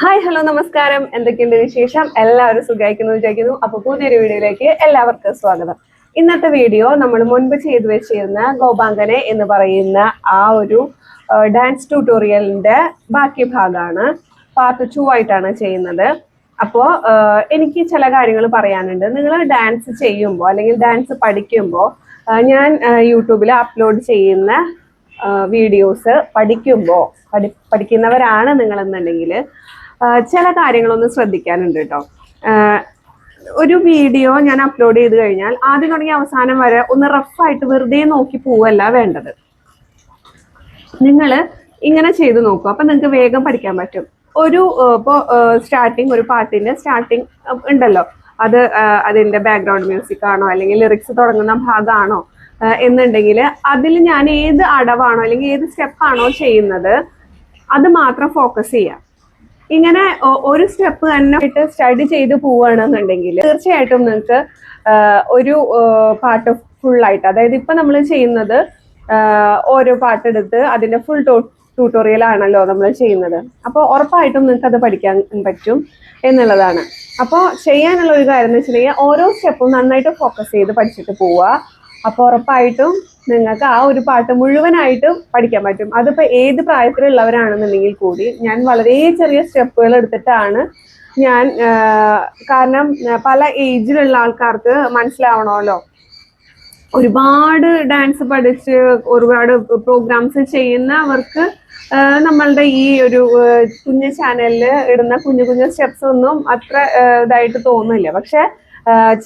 Hi hello നമസ്കാരം. എന്തൊക്കെയുണ്ട് വിശേഷം? എല്ലാവരും സുഖമായിരിക്കുന്നു വിചാരിക്കുന്നു. അപ്പൊ പുതിയൊരു വീഡിയോയിലേക്ക് എല്ലാവർക്കും സ്വാഗതം. ഇന്നത്തെ വീഡിയോ നമ്മൾ മുൻപ് ചെയ്തു വെച്ചിരുന്ന ഗോപാങ്കനെ എന്ന് പറയുന്ന ആ ഒരു ഡാൻസ് ട്യൂട്ടോറിയലിന്റെ ബാക്കി ഭാഗമാണ് പാർട്ട് ടു ആയിട്ടാണ് ചെയ്യുന്നത്. അപ്പോൾ എനിക്ക് ചില കാര്യങ്ങൾ പറയാനുണ്ട്. നിങ്ങൾ ഡാൻസ് ചെയ്യുമ്പോൾ അല്ലെങ്കിൽ ഡാൻസ് പഠിക്കുമ്പോൾ ഞാൻ യൂട്യൂബിൽ അപ്ലോഡ് ചെയ്യുന്ന വീഡിയോസ് പഠിക്കുമ്പോൾ പഠി പഠിക്കുന്നവരാണ് നിങ്ങളെന്നുണ്ടെങ്കിൽ ചില കാര്യങ്ങളൊന്ന് ശ്രദ്ധിക്കാനുണ്ട് കേട്ടോ ഒരു വീഡിയോ ഞാൻ അപ്ലോഡ് ചെയ്ത് കഴിഞ്ഞാൽ ആദ്യം തുടങ്ങി അവസാനം വരെ ഒന്ന് റഫായിട്ട് വെറുതെ നോക്കി പോവല്ല വേണ്ടത്. നിങ്ങൾ ഇങ്ങനെ ചെയ്ത് നോക്കും. അപ്പം നിങ്ങൾക്ക് വേഗം പഠിക്കാൻ പറ്റും. ഒരു ഇപ്പോൾ സ്റ്റാർട്ടിങ് ഒരു പാട്ടിന്റെ സ്റ്റാർട്ടിങ് ഉണ്ടല്ലോ. അത് അതിന്റെ ബാക്ക്ഗ്രൗണ്ട് മ്യൂസിക് ആണോ അല്ലെങ്കിൽ ലിറിക്സ് തുടങ്ങുന്ന ഭാഗമാണോ എന്നുണ്ടെങ്കിൽ അതിൽ ഞാൻ ഏത് അടവാണോ അല്ലെങ്കിൽ ഏത് സ്റ്റെപ്പാണോ ചെയ്യുന്നത് അത് മാത്രം ഫോക്കസ് ചെയ്യാം. ഇങ്ങനെ ഒരു സ്റ്റെപ്പ് തന്നെ സ്റ്റഡി ചെയ്ത് പോവുകയാണെന്നുണ്ടെങ്കിൽ തീർച്ചയായിട്ടും നിങ്ങൾക്ക് ഒരു പാട്ട് ഫുള്ളായിട്ട് അതായത് ഇപ്പൊ നമ്മൾ ചെയ്യുന്നത് ഓരോ പാട്ടെടുത്ത് അതിന്റെ ഫുൾ ട്യൂട്ടോറിയൽ ആണല്ലോ നമ്മൾ ചെയ്യുന്നത്. അപ്പോൾ ഉറപ്പായിട്ടും നിങ്ങൾക്ക് അത് പഠിക്കാൻ പറ്റും എന്നുള്ളതാണ്. അപ്പോൾ ചെയ്യാനുള്ള ഒരു കാര്യം എന്ന് വെച്ചിട്ടുണ്ടെങ്കിൽ ഓരോ സ്റ്റെപ്പും നന്നായിട്ട് ഫോക്കസ് ചെയ്ത് പഠിച്ചിട്ട് പോവുക. അപ്പോൾ ഉറപ്പായിട്ടും നിങ്ങൾക്ക് ആ ഒരു പാട്ട് മുഴുവനായിട്ട് പഠിക്കാൻ പറ്റും. അതിപ്പോൾ ഏത് പ്രായത്തിലുള്ളവരാണെന്നുണ്ടെങ്കിൽ കൂടി ഞാൻ വളരെ ചെറിയ സ്റ്റെപ്പുകൾ എടുത്തിട്ടാണ് ഞാൻ കാരണം പല ഏജിലുള്ള ആൾക്കാർക്ക് മനസ്സിലാവണമല്ലോ. ഒരുപാട് ഡാൻസ് പഠിച്ച് ഒരുപാട് പ്രോഗ്രാംസ് ചെയ്യുന്നവർക്ക് നമ്മളുടെ ഈ ഒരു കുഞ്ഞു ചാനലിൽ ഇടുന്ന കുഞ്ഞു കുഞ്ഞു സ്റ്റെപ്സ് ഒന്നും അത്ര ഇതായിട്ട് തോന്നില്ല പക്ഷെ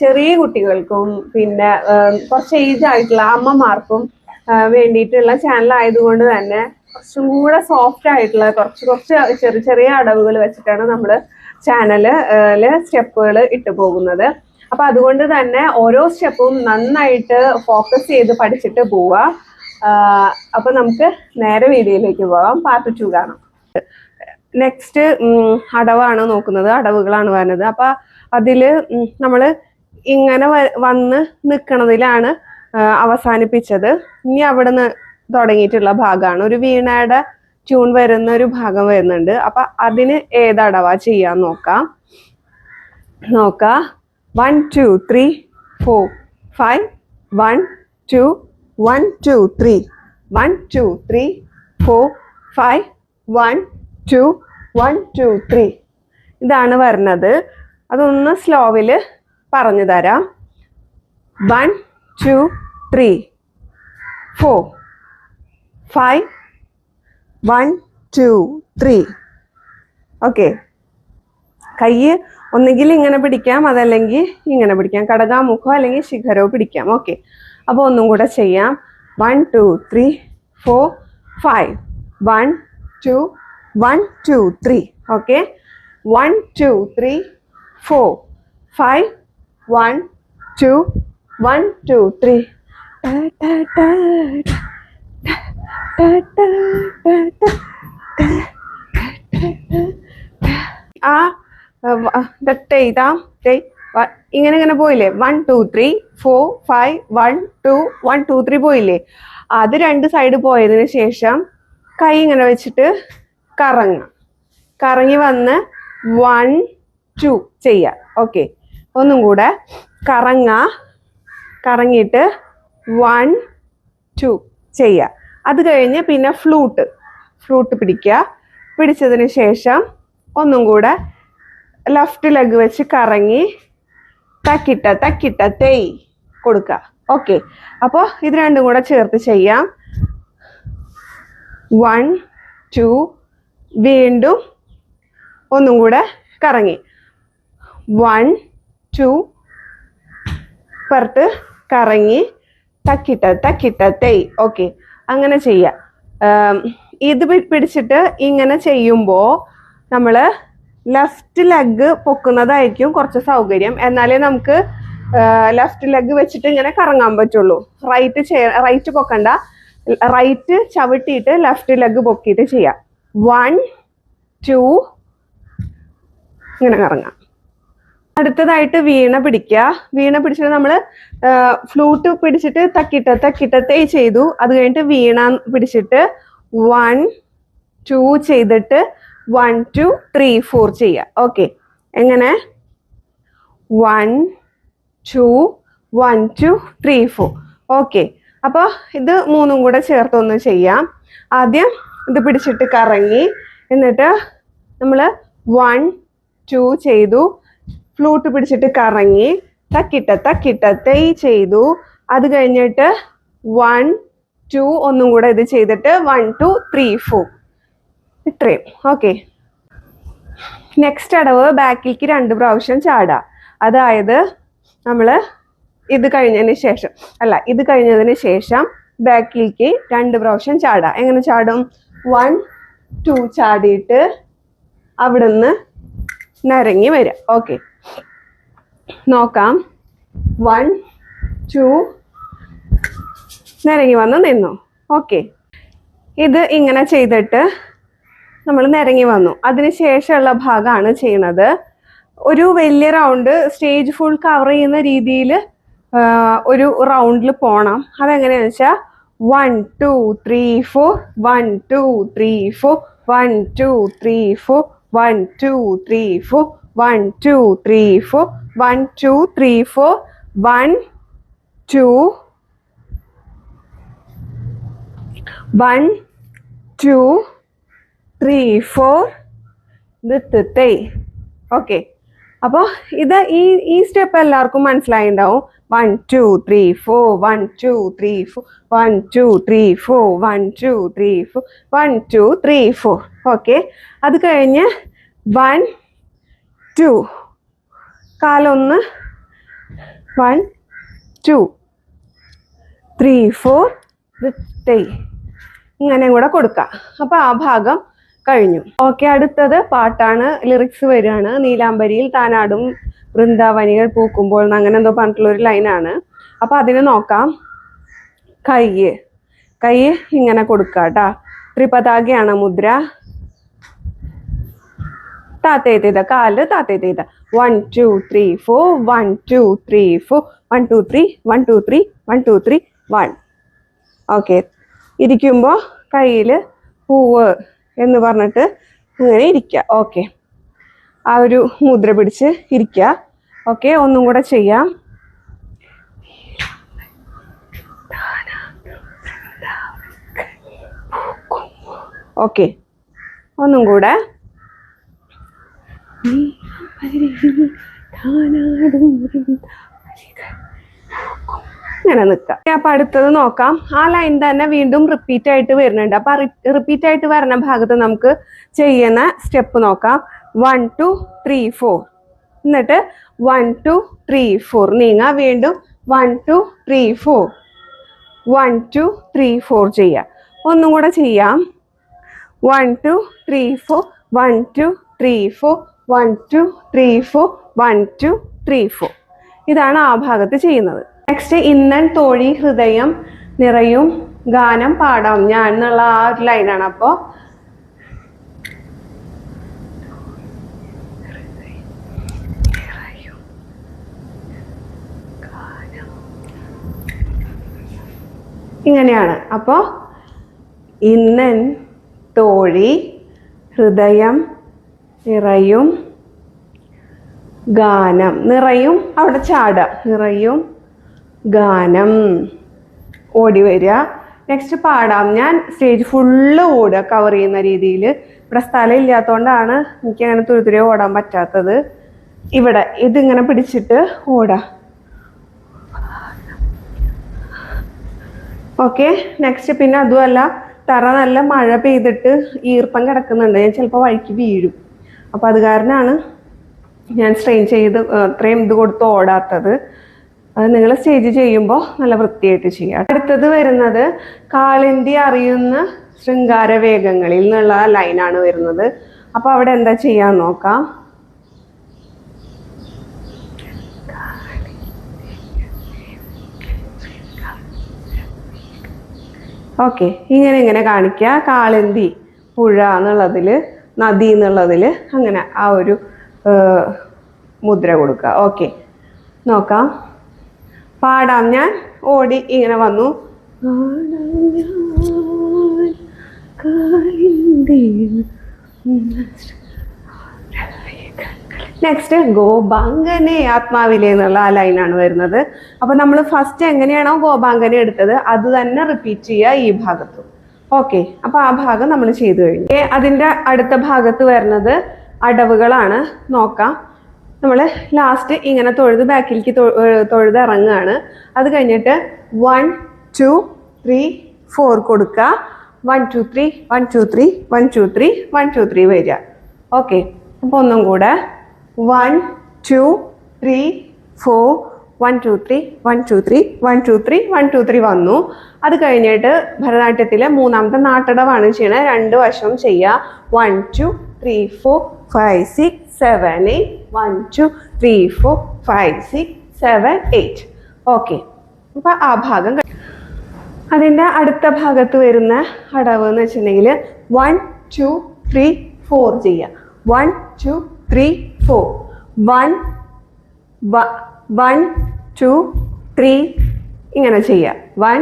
ചെറിയ കുട്ടികൾക്കും പിന്നെ കുറച്ച് ഏജ് ആയിട്ടുള്ള അമ്മമാർക്കും വേണ്ടിയിട്ടുള്ള ചാനൽ ആയതുകൊണ്ട് തന്നെ കുറച്ചും കൂടെ സോഫ്റ്റ് ആയിട്ടുള്ള കുറച്ച് കുറച്ച് ചെറിയ ചെറിയ അടവുകൾ വെച്ചിട്ടാണ് നമ്മൾ ചാനൽ സ്റ്റെപ്പുകൾ ഇട്ട് പോകുന്നത്. അപ്പൊ അതുകൊണ്ട് തന്നെ ഓരോ സ്റ്റെപ്പും നന്നായിട്ട് ഫോക്കസ് ചെയ്ത് പഠിച്ചിട്ട് പോവുക അപ്പൊ നമുക്ക് നേരെ വീഡിയോയിലേക്ക് പോവാം പാർട്ട് ടു കാണാം. നെക്സ്റ്റ് അടവാണ് നോക്കുന്നത്. അടവുകളാണ് വരുന്നത് അപ്പൊ അതിൽ നമ്മൾ ഇങ്ങനെ വന്ന് നിൽക്കണതിലാണ് അവസാനിപ്പിച്ചത്. ഇനി അവിടെ നിന്ന് തുടങ്ങിയിട്ടുള്ള ഭാഗമാണ് ഒരു വീണയുടെ ട്യൂൺ വരുന്ന ഒരു ഭാഗം വരുന്നുണ്ട്. അപ്പൊ അതിന് ഏതടവാ ചെയ്യാൻ നോക്കാം. നോക്കാം. One two three four five one two one two three one two three four five one two one two three ഇതാണ് വരുന്നത് അതൊന്ന് സ്ലോവിൽ പറഞ്ഞു തരാം. One two three four five one two three okay കൈ ഒന്നുകിൽ ഇങ്ങനെ പിടിക്കാം അതല്ലെങ്കിൽ ഇങ്ങനെ പിടിക്കാം. കടകാമുഖോ അല്ലെങ്കിൽ ശിഖരോ പിടിക്കാം. ഓക്കെ അപ്പോൾ ഒന്നും കൂടെ ചെയ്യാം. One two three four five one two one two three okay one two three four five one two one two three ആ വ- ഇങ്ങനെ ഇങ്ങനെ പോയില്ലേ? One two three four five one two one two three പോയില്ലേ? അത് രണ്ട് side പോയതിന് ശേഷം കൈ ഇങ്ങനെ വെച്ചിട്ട് കറങ്ങാം കറങ്ങി വന്ന് വൺ ടു ചെയ്യുക ഓക്കെ ഒന്നും കൂടെ കറങ്ങ കറങ്ങിയിട്ട് വൺ ടു ചെയ്യുക അത് കഴിഞ്ഞ് പിന്നെ ഫ്ലൂട്ട് ഫ്ലൂട്ട് പിടിക്കുക. പിടിച്ചതിന് ശേഷം ഒന്നും കൂടെ ലെഫ്റ്റ് ലെഗ് വെച്ച് കറങ്ങി തക്കിട്ട തക്കിട്ട തേയ് കൊടുക്കുക. ഓക്കെ അപ്പോൾ ഇത് രണ്ടും കൂടെ ചേർത്ത് ചെയ്യാം. വൺ ടു വീണ്ടും ഒന്നും കൂടെ കറങ്ങി. വൺ ടു പുറത്ത് കറങ്ങി തക്കിട്ട തക്കിട്ട തെയ്. ഓക്കെ. അങ്ങനെ ചെയ്യാം. ആം, ഇത് പിടിച്ചിട്ട് ഇങ്ങനെ ചെയ്യുമ്പോൾ നമ്മൾ ലെഫ്റ്റ് ലെഗ് പൊക്കുന്നതായിരിക്കും കുറച്ച് സൗകര്യം. എന്നാലേ നമുക്ക് ലെഫ്റ്റ് ലെഗ് വെച്ചിട്ട് ഇങ്ങനെ കറങ്ങാൻ പറ്റുള്ളൂ. റൈറ്റ് റൈറ്റ് പൊക്കണ്ട. റൈറ്റ് ചവിട്ടിയിട്ട് ലെഫ്റ്റ് ലെഗ് പൊക്കിയിട്ട് ചെയ്യാം. വൺ ടു ഇങ്ങനെ കറങ്ങാം. അടുത്തതായിട്ട് വീണ പിടിക്കുക. വീണ പിടിച്ചിട്ട് നമ്മൾ ഫ്ലൂട്ട് പിടിച്ചിട്ട് തക്കിട്ട തക്കിട്ടത്തെ ചെയ്തു. അത് കഴിഞ്ഞിട്ട് വീണ പിടിച്ചിട്ട് വൺ ടു ചെയ്തിട്ട് വൺ ടു ത്രീ ഫോർ ചെയ്യുക. ഓക്കെ എങ്ങനെ? One two one two three four okay അപ്പോൾ ഇത് മൂന്നും കൂടെ ചേർത്തൊന്ന് ചെയ്യാം. ആദ്യം ഇത് പിടിച്ചിട്ട് കറങ്ങി. എന്നിട്ട് നമ്മൾ വൺ ടു ചെയ്തു. ഫ്ലൂട്ട് പിടിച്ചിട്ട് കറങ്ങി തക്കിട്ട തക്കിട്ട തൈ ചെയ്തു. അത് കഴിഞ്ഞിട്ട് വൺ ടു ഒന്നും കൂടെ ഇത് ചെയ്തിട്ട് വൺ ടു ത്രീ ഫോർ ഇത്രയും. ഓക്കെ നെക്സ്റ്റ് അടവ് ബാക്കിലേക്ക് രണ്ട് പ്രാവശ്യം ചാടുക അതായത് നമ്മൾ ഇത് കഴിഞ്ഞതിന് ശേഷം അല്ല ഇത് കഴിഞ്ഞതിന് ശേഷം ബാക്കിലേക്ക് രണ്ട് പ്രാവശ്യം ചാടുക എങ്ങനെ ചാടും? വൺ ടു ചാടിയിട്ട് അവിടുന്ന് നരങ്ങി വരിക ഓക്കെ നോക്കാം. വൺ ടു നിരങ്ങി വന്ന് നിന്നു. ഓക്കെ ഇത് ഇങ്ങനെ ചെയ്തിട്ട് നമ്മൾ നിരങ്ങി വന്നു. അതിന് ശേഷമുള്ള ഭാഗമാണ് ചെയ്യുന്നത്. ഒരു വലിയ റൗണ്ട് സ്റ്റേജ് ഫുൾ കവർ ചെയ്യുന്ന രീതിയിൽ ഒരു റൗണ്ടിൽ പോകണം അതെങ്ങനെയാണെന്ന് വെച്ചാൽ one two three four one two three four one two three four one two three four one two three four one two three four one two one two three four തൈ okay അപ്പോൾ ഇത് ഈ ഈ step എല്ലാവർക്കും മനസ്സിലായി ഉണ്ടാവും one two three four one two three four one two three four one two three four one two three four okay അത് കഴിഞ്ഞ് one two. കാലൊന്ന്. One two. Three four തൈ ഇങ്ങനെ കൂടെ കൊടുക്കാം. അപ്പൊ ആ ഭാഗം കഴിഞ്ഞു. ഓക്കെ അടുത്തത് പാട്ടാണ്. ലിറിക്സ് വരികയാണ്. നീലാംബരിയിൽ താനാടും വൃന്ദാവനികൾ പൂക്കുമ്പോൾ അങ്ങനെ എന്തോ പറഞ്ഞിട്ടുള്ള ഒരു ലൈനാണ്. അപ്പൊ അതിന് നോക്കാം. കയ്യ്. കൈ ഇങ്ങനെ കൊടുക്കുക കേട്ടാ ത്രിപതാകയാണ് മുദ്ര. താത്തേത കാൽ താത്തേത one two three four one two three four one two three one two three one two three one okay ഇരിക്കുമ്പോൾ കയ്യിൽ പൂവ് എന്ന് പറഞ്ഞിട്ട് ഇങ്ങനെ ഇരിക്കുക ഓക്കെ ആ ഒരു മുദ്ര പിടിച്ച് ഇരിക്കുക ഓക്കെ ഒന്നും കൂടെ ചെയ്യാം. ഓക്കെ ഒന്നും കൂടെ ഇങ്ങനെ നിൽക്കാം. അപ്പൊ അടുത്തത് നോക്കാം. ആ ലൈൻ തന്നെ വീണ്ടും റിപ്പീറ്റ് ആയിട്ട് വരുന്നുണ്ട്. അപ്പൊ റിപ്പീറ്റ് ആയിട്ട് വരുന്ന ഭാഗത്ത് നമുക്ക് ചെയ്യുന്ന സ്റ്റെപ്പ് നോക്കാം. വൺ ടു ത്രീ ഫോർ എന്നിട്ട് വൺ ടു ത്രീ ഫോർ നീങ്ങ. വീണ്ടും one two three four one two three four ചെയ്യാം. ഒന്നും കൂടെ ചെയ്യാം. One two three four one two three four one two three four one two three four ഇതാണ് ആ ഭാഗത്ത് ചെയ്യുന്നത്. നെക്സ്റ്റ് ഇന്നൻ തോഴി ഹൃദയം നിറയും ഗാനം പാടാം ഞാൻ എന്നുള്ള ആ ഒരു ലൈനാണ് അപ്പോൾ ഇങ്ങനെയാണ്. അപ്പോൾ ഇന്നൻ തോഴി ഹൃദയം നിറയും ഗാനം. നിറയും അവിടെ ചാടുക. നിറയും ഗാനം. ഓടി വരിക. നെക്സ്റ്റ് പാടാം. ഞാൻ സ്റ്റേജ് ഫുള്ള് ഓടുക കവർ ചെയ്യുന്ന രീതിയിൽ. ഇവിടെ സ്ഥലം ഇല്ലാത്തതുകൊണ്ടാണ് എനിക്ക് അങ്ങനെ തുരുതുരെ ഓടാൻ പറ്റാത്തത്. ഇവിടെ ഇതിങ്ങനെ പിടിച്ചിട്ട് ഓടാം. ഓക്കെ നെക്സ്റ്റ് പിന്നെ അതുമല്ല തറ നല്ല മഴ പെയ്തിട്ട് ഈർപ്പം കിടക്കുന്നുണ്ട്. ഞാൻ ചിലപ്പോൾ വഴിക്ക് വീഴും. അപ്പം അത് കാരണമാണ് ഞാൻ സ്ട്രെയിൻ ചെയ്ത് അത്രയും ഇത് കൊടുത്ത് ഓടാത്തത്. അത് നിങ്ങൾ സ്റ്റേജ് ചെയ്യുമ്പോൾ നല്ല വൃത്തിയായിട്ട് ചെയ്യുക അടുത്തത് വരുന്നത് കാളിന്തി അറിയുന്ന ശൃംഗാര വേഗങ്ങളിൽ നിന്നുള്ള ലൈനാണ് വരുന്നത്. അപ്പോൾ അവിടെ എന്താ ചെയ്യാൻ നോക്കാം? ഓക്കെ ഇങ്ങനെ ഇങ്ങനെ കാണിക്കുക കാളന്തി പുഴ എന്നുള്ളതിൽ നദി എന്നുള്ളതിൽ അങ്ങനെ ആ ഒരു മുദ്ര കൊടുക്കുക. ഓക്കെ. നോക്കാം. പാടാം ഞാൻ. ഓടി ഇങ്ങനെ വന്നു. നെക്സ്റ്റ് ഗോപാങ്കനെ ആത്മാവിലെ എന്നുള്ള ആ ലൈനാണ് വരുന്നത്. അപ്പൊ നമ്മൾ ഫസ്റ്റ് എങ്ങനെയാണോ ഗോപാങ്കനെ എടുത്തത് അത് തന്നെ റിപ്പീറ്റ് ചെയ്യുക ഈ ഭാഗത്തും. ഓക്കെ അപ്പൊ ആ ഭാഗം നമ്മൾ ചെയ്തു കഴിഞ്ഞു. അതിന്റെ അടുത്ത ഭാഗത്ത് വരുന്നത് അടവുകളാണ്. നോക്കാം. നമ്മൾ ലാസ്റ്റ് ഇങ്ങനെ തൊഴുത് ബാക്കിലേക്ക് തൊഴുത് ഇറങ്ങുകയാണ്. അത് കഴിഞ്ഞിട്ട് വൺ ടു ത്രീ ഫോർ കൊടുക്കുക. One two three one two three one two three one two three വരിക. ഓക്കെ അപ്പോൾ ഒന്നും കൂടെ. One two three four one two three one two three one two three one two three വന്നു. അത് കഴിഞ്ഞിട്ട് ഭരതനാട്യത്തിലെ മൂന്നാമത്തെ നാട്ടടവാണ് ചെയ്യണത് രണ്ട് വശവും ചെയ്യുക one two three four five six seven eight one two three four five six seven eight okay അപ്പോൾ ആ ഭാഗം അതിന്റെ അടുത്ത ഭാഗത്ത് വരുന്ന അടവ് എന്ന് വെച്ചിട്ടുണ്ടെങ്കിൽ വൺ ടു ത്രീ ഫോർ ചെയ്യുക one two three four one one two three ഇങ്ങനെ ചെയ്യുക വൺ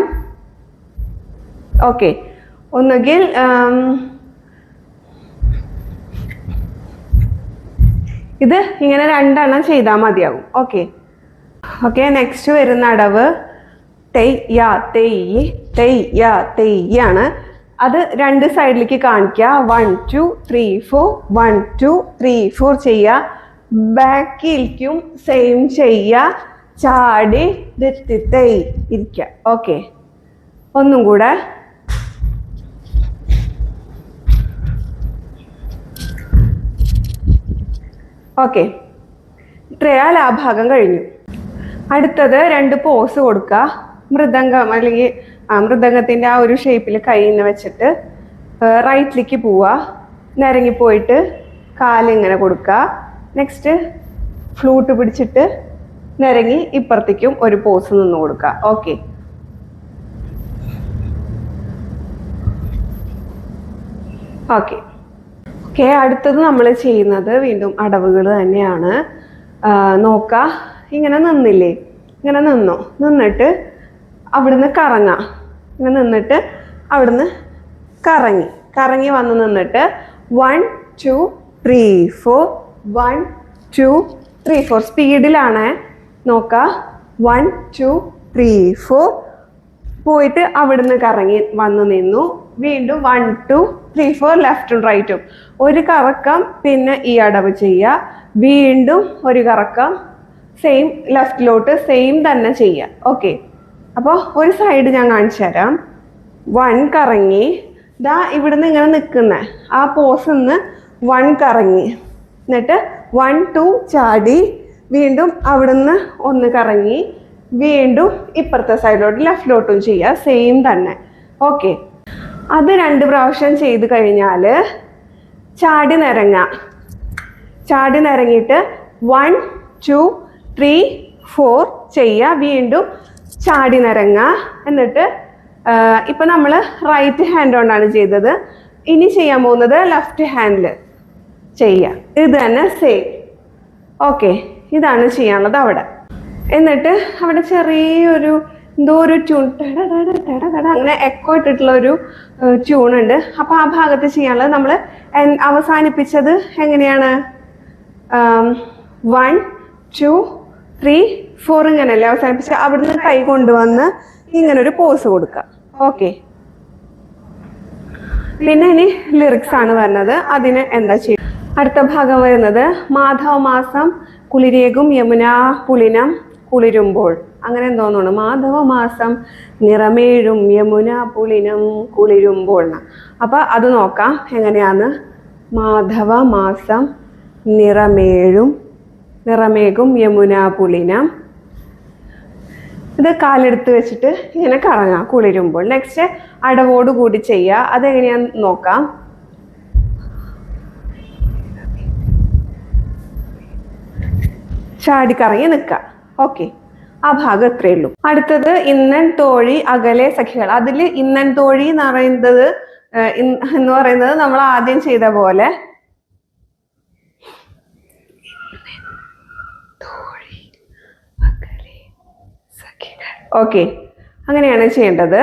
ഓക്കെ ഒന്നുകിൽ ആം, ഇത് ഇങ്ങനെ രണ്ടെണ്ണം ചെയ്താൽ മതിയാവും. ഓക്കെ ഓക്കെ നെക്സ്റ്റ് വരുന്ന അടവ്. തെയ്യ് തെയ് യാ തെയ്യാണ് അത് രണ്ട് സൈഡിലേക്ക് കാണിക്കുക one two three four one two three four ചെയ്യുക ബാക്കിലേക്കും സെയിം ചെയ്യുക ചാടി ദത്തി തെയ് ഇരിക്കുക ഓക്കെ ഒന്നും കൂടെ. ഓക്കെ ഇത്രയാൽ ആ ഭാഗം കഴിഞ്ഞു. അടുത്തത് രണ്ട് പോസ് കൊടുക്കുക മൃദംഗം അല്ലെങ്കിൽ മൃദംഗത്തിന്റെ ആ ഒരു ഷേപ്പിൽ കൈ നിന്ന് വെച്ചിട്ട് റൈറ്റിലേക്ക് പോവുക നിരങ്ങി പോയിട്ട് കാലിങ്ങനെ കൊടുക്കുക നെക്സ്റ്റ് ഫ്ലൂട്ട് പിടിച്ചിട്ട് നിരങ്ങി ഇപ്പുറത്തേക്കും ഒരു പോസ് നിന്ന് കൊടുക്കുക. ഓക്കെ ഓക്കെ ഓക്കെ അടുത്തത് നമ്മൾ ചെയ്യുന്നത് വീണ്ടും അടവുകൾ തന്നെയാണ്. നോക്കുക നോക്ക. ഇങ്ങനെ നിന്നില്ലേ? ഇങ്ങനെ നിന്നു? നിന്നിട്ട് അവിടുന്ന് കറങ്ങാം. ഇങ്ങനെ നിന്നിട്ട് അവിടുന്ന് കറങ്ങി. കറങ്ങി വന്ന് നിന്നിട്ട് one two three four one two three four സ്പീഡിലാണ്. നോക്ക. വൺ ടു ത്രീ ഫോർ പോയിട്ട് അവിടുന്ന് കറങ്ങി വന്ന് നിന്നു. വീണ്ടും വൺ ടു ത്രീ ഫോർ ലെഫ്റ്റും റൈറ്റും ഒരു കറക്കം പിന്നെ ഈ അടവ് ചെയ്യുക വീണ്ടും ഒരു കറക്കം സെയിം ലെഫ്റ്റിലോട്ട് സെയിം തന്നെ ചെയ്യുക ഓക്കെ അപ്പോൾ ഒരു സൈഡ് ഞാൻ കാണിച്ചു തരാം. വൺ കറങ്ങി. ദാ ഇവിടുന്ന് ഇങ്ങനെ നിൽക്കുന്നത് ആ പോസ് നിന്ന് വൺ കറങ്ങി. എന്നിട്ട് വൺ ടു ചാടി വീണ്ടും അവിടുന്ന് ഒന്ന് കറങ്ങി വീണ്ടും ഇപ്പുറത്തെ സൈഡിലോട്ട് ലെഫ്റ്റിലോട്ടും ചെയ്യുക സെയിം തന്നെ. ഓക്കെ അത് രണ്ട് പ്രാവശ്യം ചെയ്ത് കഴിഞ്ഞാൽ ചാടി നിരങ്ങ ചാടി നിരങ്ങിയിട്ട് വൺ ടു ത്രീ ഫോർ ചെയ്യുക വീണ്ടും ചാടി നിരങ്ങ എന്നിട്ട് ഇപ്പം നമ്മൾ റൈറ്റ് ഹാൻഡ് കൊണ്ടാണ് ചെയ്തത്. ഇനി ചെയ്യാൻ പോകുന്നത് ലെഫ്റ്റ് ഹാൻഡിൽ ചെയ്യുക ഇത് തന്നെ സെയിം ഓക്കെ ഇതാണ് ചെയ്യാനുള്ളത് അവിടെ. എന്നിട്ട് അവിടെ ചെറിയൊരു എന്തോ ഒരു ട്യൂൺ അങ്ങനെ എക്കോ ഇട്ടിട്ടുള്ള ഒരു ട്യൂൺ ഉണ്ട്. അപ്പൊ ആ ഭാഗത്ത് ചെയ്യാനുള്ളത് നമ്മൾ അവസാനിപ്പിച്ചത് എങ്ങനെയാണ്? വൺ ടു ത്രീ ഫോർ ഇങ്ങനെയല്ലേ അവസാനിപ്പിച്ച് അവിടുന്ന് കൈ കൊണ്ടുവന്ന് ഇങ്ങനെ ഒരു പോസ് കൊടുക്കുക. ഓക്കെ പിന്നെ ഇനി ലിറിക്സ് ആണ് വരുന്നത്. അതിന് എന്താ ചെയ്യുക അടുത്ത ഭാഗം വരുന്നത് മാധവ മാസം കുളിരേകും യമുന പുലിനം കുളിരുമ്പോൾ. അങ്ങനെ തോന്നുന്നു മാധവ മാസം നിറമേഴും യമുന പുളിനം കുളിരുമ്പോൾ അപ്പോൾ അപ്പൊ അത് നോക്കാം എങ്ങനെയാന്ന് മാധവ മാസം നിറമേഴും നിറമേകും യമുന പുളിനം. ഇത് കാലെടുത്ത് വെച്ചിട്ട് ഇങ്ങനെ കറങ്ങാം കുളിരുമ്പോൾ. നെക്സ്റ്റ് അടവോട് കൂടി ചെയ്യുക. അതെങ്ങനെയാന്ന് നോക്കാം. ചാടിക്കറങ്ങി നിൽക്കുക ഓക്കെ ആ ഭാഗം ഇത്രയേ ഉള്ളൂ. അടുത്തത് ഇന്നൻ തോഴി അകലെ സഖികൾ. അതിൽ ഇന്നൻ തോഴി എന്ന് പറയുന്നത് എന്ന് പറയുന്നത് നമ്മൾ ആദ്യം ചെയ്ത പോലെ. ഓക്കെ അങ്ങനെയാണ് ചെയ്യേണ്ടത്.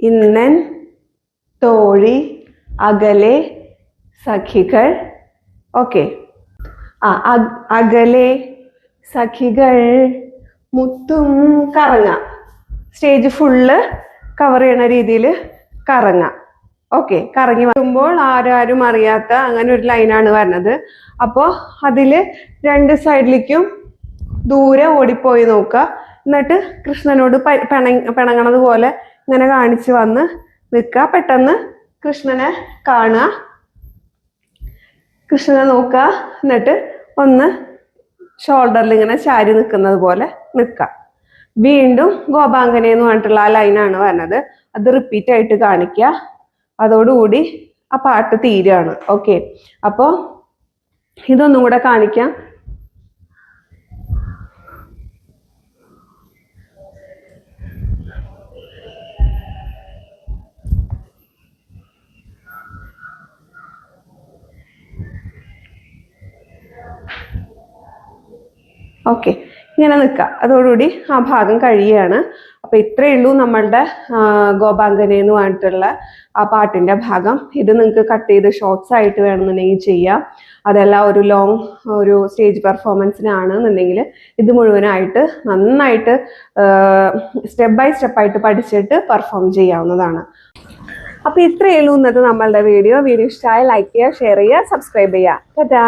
ഇന്നൻ തോഴി അകലെ സഖികൾ. ഓക്കെ ആ അകലെ സഖികൾ മുത്തും കറങ്ങ. സ്റ്റേജ് ഫുള്ള് കവർ ചെയ്യണ രീതിയിൽ കറങ്ങ. ഓക്കെ കറങ്ങി വരുമ്പോൾ ആരാരും അറിയാത്ത അങ്ങനെ ഒരു ലൈനാണ് വരുന്നത് അപ്പോൾ അതിൽ രണ്ട് സൈഡിലേക്കും ദൂരെ ഓടിപ്പോയി നോക്കുക എന്നിട്ട് കൃഷ്ണനോട് പിണങ്ങണത് പോലെ ഇങ്ങനെ കാണിച്ച് വന്ന് നിൽക്കുക പെട്ടെന്ന് കൃഷ്ണനെ കാണുക കൃഷ്ണനെ നോക്കുക എന്നിട്ട് ഒന്ന് ഷോൾഡറിൽ ഇങ്ങനെ ചാരി നിൽക്കുന്നത് പോലെ നിൽക്കുക വീണ്ടും ഗോപാങ്കനെ എന്ന് പറഞ്ഞിട്ടുള്ള ആ ലൈനാണ് വരുന്നത് അത് റിപ്പീറ്റ് ആയിട്ട് കാണിക്കുക അതോടുകൂടി ആ പാട്ട് തീരുകയാണ് ഓക്കെ അപ്പോൾ ഇതൊന്നും കൂടെ കാണിക്കാം. ഓക്കെ ഇങ്ങനെ നിൽക്കുക അതോടുകൂടി ആ ഭാഗം കഴിയുകയാണ്. അപ്പൊ ഇത്രയേ ഉള്ളൂ നമ്മളുടെ ഗോപാങ്കനെ എന്ന് പറഞ്ഞിട്ടുള്ള ആ പാട്ടിന്റെ ഭാഗം. ഇത് നിങ്ങൾക്ക് കട്ട് ചെയ്ത് ഷോർട്സ് ആയിട്ട് വേണമെന്നുണ്ടെങ്കിൽ ചെയ്യാം. അതല്ല ഒരു ലോങ് ഒരു സ്റ്റേജ് പെർഫോമൻസിനാണെന്നുണ്ടെങ്കിൽ ഇത് മുഴുവനായിട്ട് നന്നായിട്ട് സ്റ്റെപ്പ് ബൈ സ്റ്റെപ്പ് ആയിട്ട് പഠിച്ചിട്ട് പെർഫോം ചെയ്യാവുന്നതാണ്. അപ്പൊ ഇത്രയേ ഉള്ളൂ ഇന്നത്തെ നമ്മളുടെ വീഡിയോ വീഡിയോ ഇഷ്ടമായ ലൈക്ക് ചെയ്യുക ഷെയർ ചെയ്യുക സബ്സ്ക്രൈബ് ചെയ്യുക. ടാറ്റാ